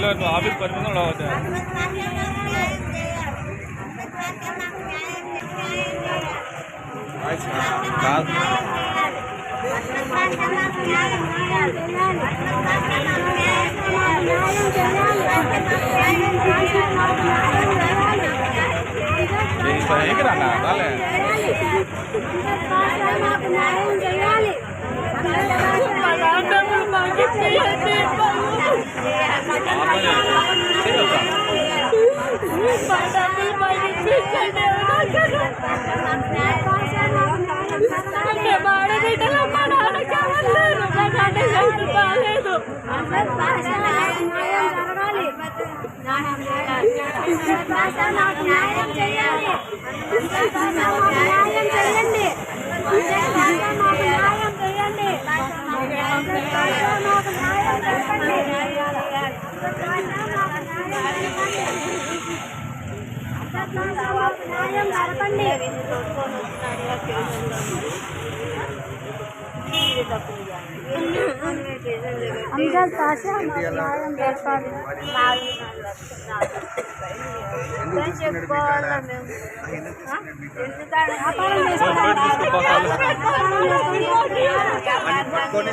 సర్లే నువ్వు ఆఫీస్ పట్టుకున్నాడు అవుతా కాదు ఈ పైకి రా నా, రాలే నాకు న్యాయం చేయాలి న్యాయం చేయండి న్యాయం చేయండి న్యాయం న్యాయం పాషా మాకు న్యాయం జరపాలి చెప్పుకోవాలా మేము వ్యాపారం కొన్ని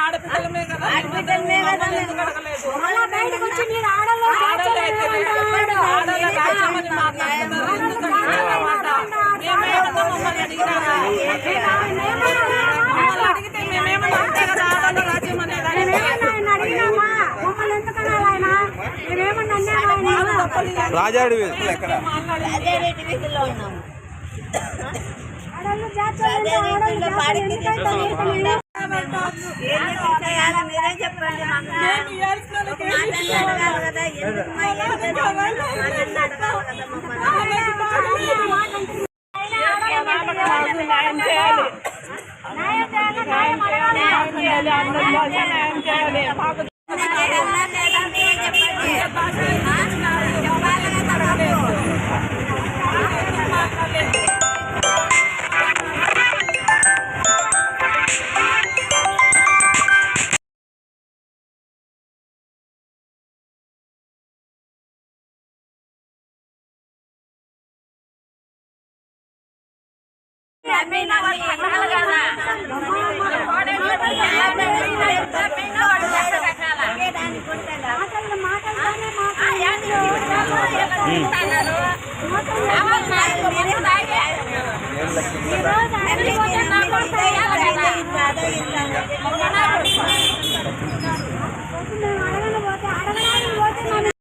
ఆడపిల్లలమే కదా. బయటకు వచ్చి మీరు ఆడలో అడిగితే మేమేమన్నా అంతే రాజ్యం అనేది అడిగినామా? మమ్మల్ని ఆయన? మేమేమన్నా ఆయన? రాజాడి ఎక్కడ? ఆడోళ్ళు జాతర ఆడోళ్ళు నీకు మీరే చెప్పండి న్యాయం చేయాలి న్యాయం చేయాలి. న్యాయం చేయాలి అందరి న్యాయం చేయాలి. ఈరోజు మాటలతోనే మాకు ఈ రోజు అన్ని పోతే నా కొడుకు మేము అడగను పోతే అడగడానికి పోతే నన్ను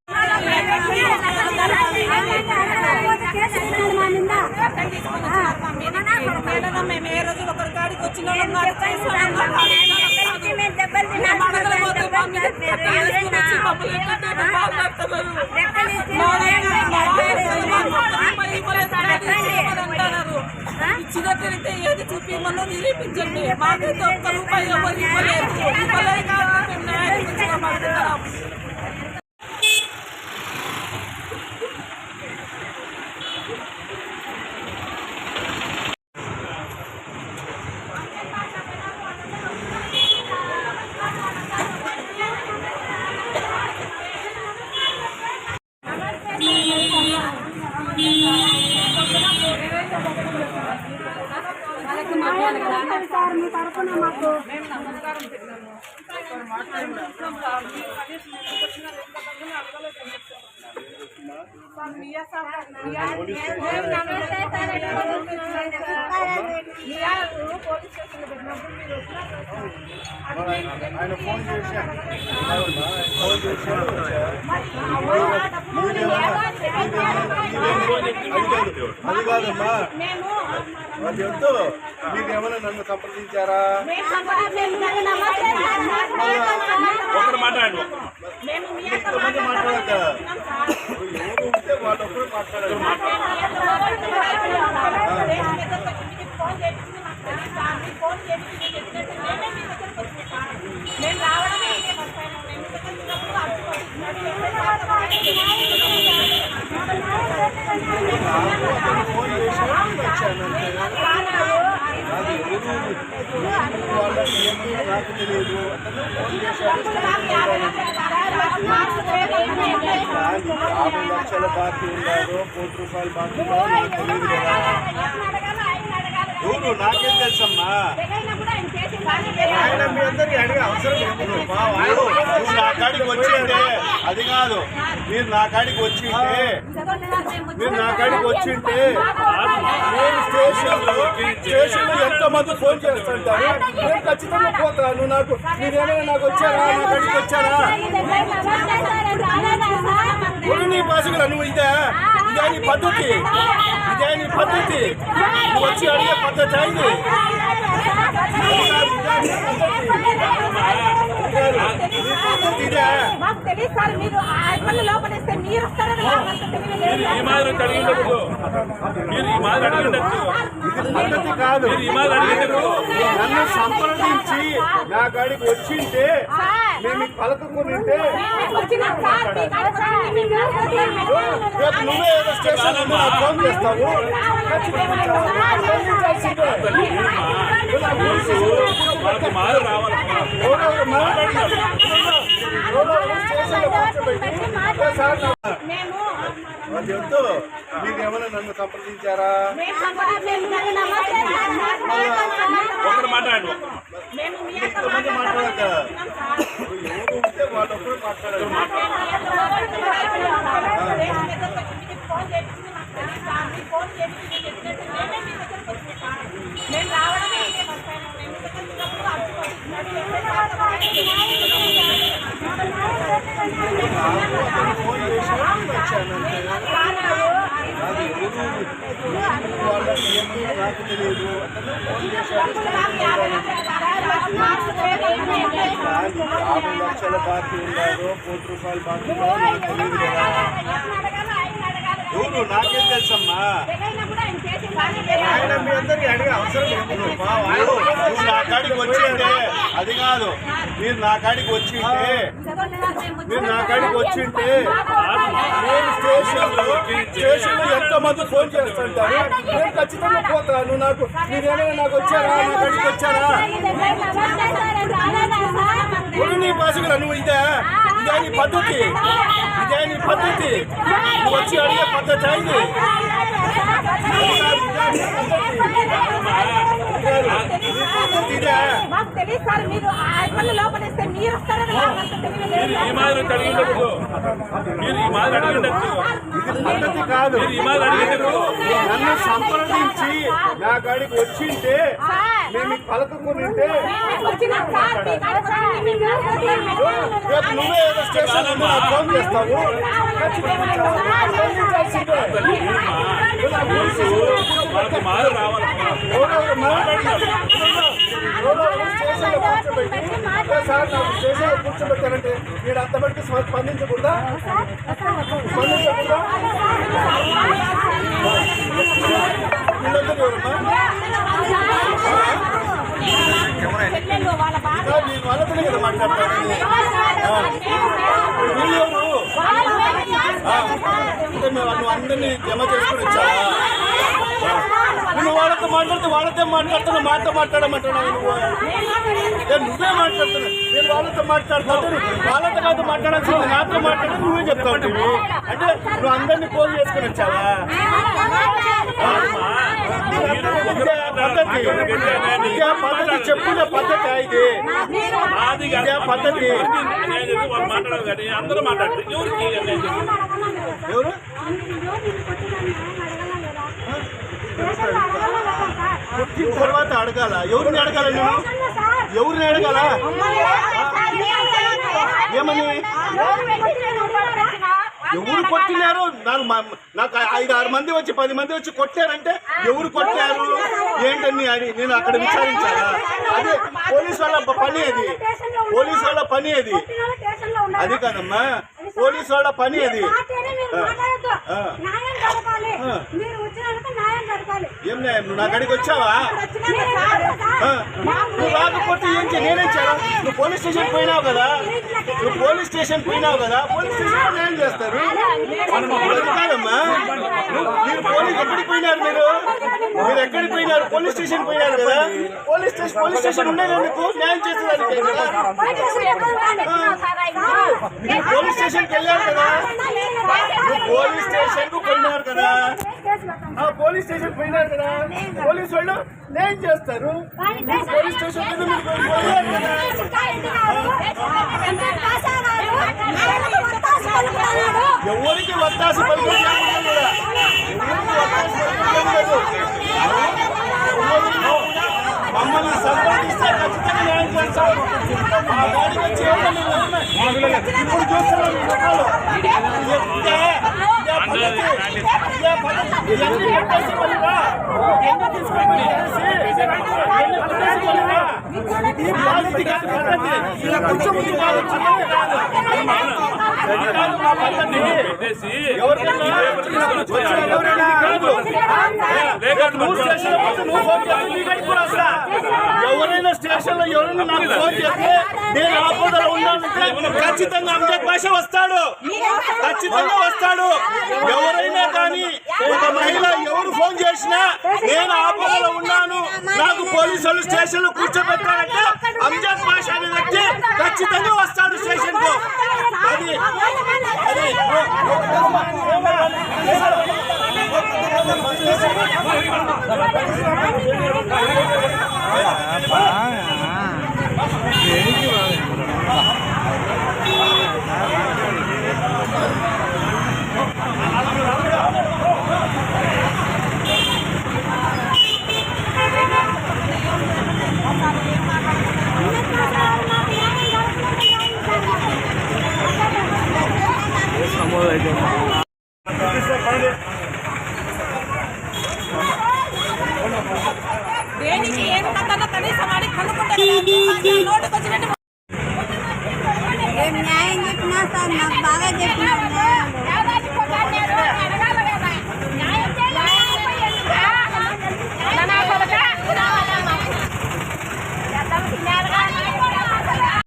అడగకపోతే కేసు పెట్టినాడు మా మీద మేడం మేము ఏ రోజు ఒకరి కాడికి వచ్చిన వాళ్ళం కాదు, చేసిన వాళ్ళం కాదు. మేము అడగలేకపోతే మా మీద కేసులు వచ్చి మమ్మల్ని ఎక్కడైనా మాట్లాడుతున్నారు. మా ఆయన, మా ఆయన, మా మొత్తం రూపాయి ఇవ్వలేదు, కాదు ఇచ్చేయమని అంటున్నారు. ఇచ్చిన తిరిగితే ఏది నిరూపించండి మాకైతే ఒక్క రూపాయి ఎవరు ఇవ్వలేదు ఇవ్వలేదు కాబట్టి న్యాయం గురించి అడుగుతున్నాం సార్? మీ తరఫున మాకు ఆయన ఫోన్ చేశాను అది కాదమ్మా అది వద్దు మీరు ఏమైనా నన్ను సంప్రదించారా ఒకరు మాట్లాడు. నాకు తెలియదు యాభై లక్షల బాకీ ఉన్నారో కోటి రూపాయలు బాకీ ఉన్నారో నాకు తెలియదు కదా ఎవరు నాకేం తెలుసమ్మా ఆయన మీ అందరికీ అడిగే అవసరం లేదు మా వాడు నా కాడికి వచ్చింటే అది కాదు మీరు నా కాడికి వచ్చింటే మీరు నా కాడికి వచ్చింటే నేను స్టేషన్లో స్టేషన్లో ఎంతమంది ఫోన్ చేస్తుంటారు? నేను ఖచ్చితంగా పోతాను. నాకు మీరేమైనా నాకు వచ్చారా? నా కాడికి వచ్చారా? ఇప్పుడు నీ భాషకు నువ్వు ఇదే ఇదే నీ పద్ధతి. ఇదే నీ పద్ధతి. నువ్వు వచ్చి అడిగే పద్ధతి అయింది. మాకు తెలియదు సార్ మీరు ఆ ఇబ్బంది లోపలిస్తే మీరు వస్తారని ఈ మాదిరి అడిగి మీరు ఈ మాదిరి అడిగి ఉండొచ్చు పద్ధతి కాదు మీరు ఈ మాదిరి అడిగి నన్ను సంప్రదించి నా కాడికి వచ్చింటే మేము మీకు ఉంటే రేపు నువ్వే ఏదో స్టేషన్ నాకు ఫోన్ చేస్తావు ఖచ్చితంగా మేము అది మీరు ఏమైనా నన్ను సంప్రదించారా మాట్లాడు మీ యొక్క ఇంతమంది మాట్లాడక మాట్లాడారు రావడమే ఇదే బస్ పైన. నేను ఇంటికి వచ్చినప్పుడు ఫోన్ చేశాడు వచ్చాను అంతే అది ఎవరు వాళ్ళకి ఏంటి నాకు తెలియదు అతను ఫోన్ చేశాడు కానీ యాభై లక్షల బాకీ ఉన్నారు కోటి రూపాయల బాకీ ఉన్నారు నాకు తెలుసమ్మా? ఆయన మీ అందరికీ అడిగే అవసరం లేదు. మా వాడు నువ్వు నా కాడికి వచ్చింటే అది కాదు. మీరు నా కాడికి వచ్చింటే మీరు నా కాడికి వచ్చింటే నేను స్టేషన్లో స్టేషన్లో ఎంతమంది ఫోన్ చేస్తుంటారు? నేను ఖచ్చితంగా పోతాను నాకు మీరేమైనా నాకు వచ్చారా? నా కాడికి వచ్చారా? ఇప్పుడు నీ నువ్వు ఇదే? ఇదే నీ పద్ధతి. ఇదే నీ పద్ధతి. నువ్వు వచ్చి అడిగే పద్ధతి సార్ మీరు ఈ మాదిరి అడిగి మీరు ఈ మాదిరి అడిగి కాదు. మీరు ఈ మాదిరి అడిగి నన్ను సంప్రదించి నా కాడికి వచ్చింటే కాడికి వచ్చి రేపు నువ్వే ఏదో స్టేషన్ నుండి నాకు ఫోన్ చేస్తావు ఖచ్చితంగా స్పందించాల్సిందే. ఇలా పోలీసు వాళ్ళకి మాదిరి రావాలమ్మా ఎవరెవరమ్మా? ఎవరెవరు స్టేషన్లో కూర్చోబెట్టి, "ఏ సార్ నాకు స్టేషన్లో కూర్చోబెట్టారంటే నేను అంత మటుకు స్పందించకూడదా? స్పందించకూడదా? వీళ్ళందరూ ఎవరమ్మా నేను వాళ్ళతోనే కదా మాట్లాడతాను వీళ్ళు ఎవరు? అంటే మేము అందరినీ జమ చేసుకుని వచ్చావా? నువ్వు వాళ్ళతో మాట్లాడితే వాళ్ళతో మాట్లాడుతున్నా మాతో మాట్లాడమంటున్నావు నువ్వు. నువ్వే మాట్లాడుతున్నావు. నేను వాళ్ళతో మాట్లాడుతుంటే వాళ్ళతో కాదు మాట్లాడాల్సింది నాతో మాట్లాడి నువ్వే చెప్తా ఉంటావు అంటే నువ్వు అందరినీ ఫోన్ చేసుకుని వచ్చావా? పద్ధతి. చెప్పుకునే పద్ధతి ఇది. అది ఇదే పద్ధతి. వాళ్ళు మాట్లాడాలి కానీ అందరూ చెప్పు. ఎవరు పుట్టిన తర్వాత అడగాల. ఎవరిని అడగాల నేను? ఎవరిని అడగాల? ఏమని? ఎవరు కొట్టినారు? నాకు నాకు ఐదు ఆరు మంది వచ్చి పది మంది వచ్చి కొట్టారంటే ఎవరు కొట్టారు? ఏంటని అని నేను అక్కడ విచారించాలా? అదే పోలీస్ వాళ్ళ పని అది. పోలీస్ వాళ్ళ పని అది. అది కాదమ్మా. పోలీస్ వాళ్ళ పని అది. ఏం న్యాయం నువ్వు నా కాడికి వచ్చావా? ఆ. నువ్వు రాకపోతే ఏం నేనేం చేయాలి? నువ్వు పోలీస్ స్టేషన్ పోయినావు కదా? నువ్వు పోలీస్ స్టేషన్ పోయినావు కదా? పోలీస్ స్టేషన్ ఏం చేస్తారు? కాదమ్మా. మీరు పోలీస్ ఎక్కడికి పోయినారు మీరు? మీరు ఎక్కడికి పోయినారు? పోలీస్ స్టేషన్ పోయినారు కదా? పోలీస్ స్టేషన్ పోలీస్ స్టేషన్ ఉండేది ఎందుకు న్యాయం చేసేదానికి కదా మీరు పోలీస్ స్టేషన్కి వెళ్ళారు కదా? పోలీస్ స్టేషన్కు పోయినారు కదా? ఆ పోలీస్ స్టేషన్ పోయినారు కదా? పోలీస్ వాళ్ళు న్యాయం చేస్తారు? పోలీస్ స్టేషన్ ఎవరికి వత్తాసు మమ్మల్ని సంపాదిస్తే ఖచ్చితంగా న్యాయం చేస్తాం. ఆ గాడికి వచ్చి. ఇప్పుడు చూస్తున్నాం ఎవరైనా స్టేషన్లో ఎవరైనా నాకు ఫోన్ చేస్తే నేను ఆపదలో ఉన్నానంటే ఖచ్చితంగా అంజద్ భాష వస్తాడు. ఖచ్చితంగా వస్తాడు. ఎవరైనా కానీ ఒక మహిళ ఎవరు ఫోన్ చేసినా నేను ఆపదలో ఉన్నాను. నాకు పోలీసులు స్టేషన్లో కూర్చోబెట్టారంటే అంజద్ భాష అనే వ్యక్తి ఖచ్చితంగా వస్తాడు స్టేషన్కు అది అది ఏం న్యాయం చెప్పినా సార్ నాకు బాగా చెప్పి